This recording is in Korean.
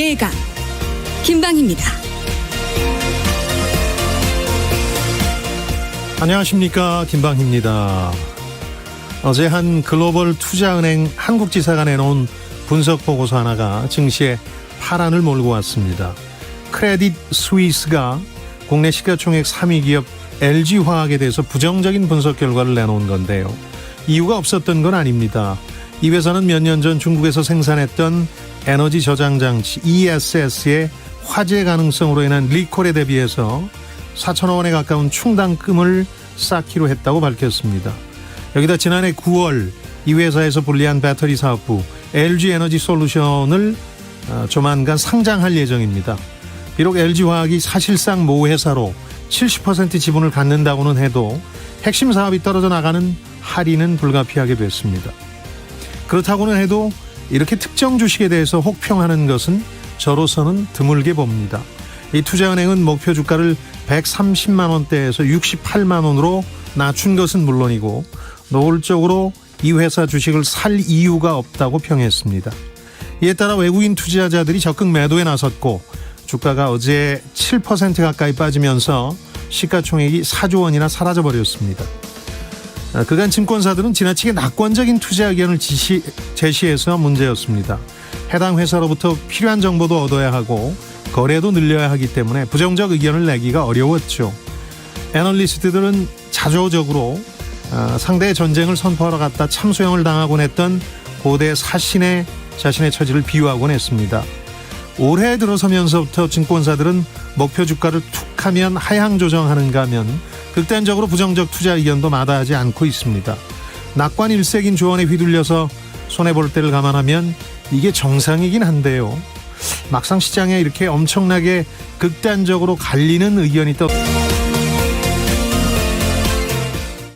예감 김방입니다. 안녕하십니까 김방희입니다. 어제 한 글로벌 투자은행 한국지사가 내놓은 분석 보고서 하나가 증시에 파란을 몰고 왔습니다. 크레딧 스위스가 국내 시가총액 3위 기업 LG화학에 대해서 부정적인 분석 결과를 내놓은 건데요. 이유가 없었던 건 아닙니다. 이 회사는 몇 년 전 중국에서 생산했던 에너지 저장 장치 ESS의 화재 가능성으로 인한 리콜에 대비해서 4천억 원에 가까운 충당금을 쌓기로 했다고 밝혔습니다. 여기다 지난해 9월 이 회사에서 분리한 배터리 사업부 LG 에너지 솔루션을 어, 조만간 상장할 예정입니다. 비록 LG화학이 사실상 모 회사로 70% 지분을 갖는다고는 해도 핵심 사업이 떨어져 나가는 할인은 불가피하게 됐습니다. 그렇다고는 해도 이렇게 특정 주식에 대해서 혹평하는 것은 저로서는 드물게 봅니다. 이 투자은행은 목표 주가를 130만 원대에서 68만 원으로 낮춘 것은 물론이고 노골적으로 이 회사 주식을 살 이유가 없다고 평했습니다. 이에 따라 외국인 투자자들이 적극 매도에 나섰고 주가가 어제 7% 가까이 빠지면서 시가총액이 4조 원이나 사라져 버렸습니다. 아, 그간 증권사들은 지나치게 낙관적인 투자 의견을 지시, 제시해서 문제였습니다. 해당 회사로부터 필요한 정보도 얻어야 하고 거래도 늘려야 하기 때문에 부정적 의견을 내기가 어려웠죠. 애널리스트들은 자조적으로 아, 상대의 전쟁을 선포하러 갔다 참소형을 당하곤 했던 고대 사신의 자신의 처지를 비유하곤 했습니다. 올해 들어서면서부터 증권사들은 목표 주가를 툭 하면 하향 조정하는가 하면 극단적으로 부정적 투자 의견도 마다하지 않고 있습니다. 낙관 일색인 조언에 휘둘려서 손해볼 때를 감안하면 이게 정상이긴 한데요. 막상 시장에 이렇게 엄청나게 극단적으로 갈리는 의견이 떠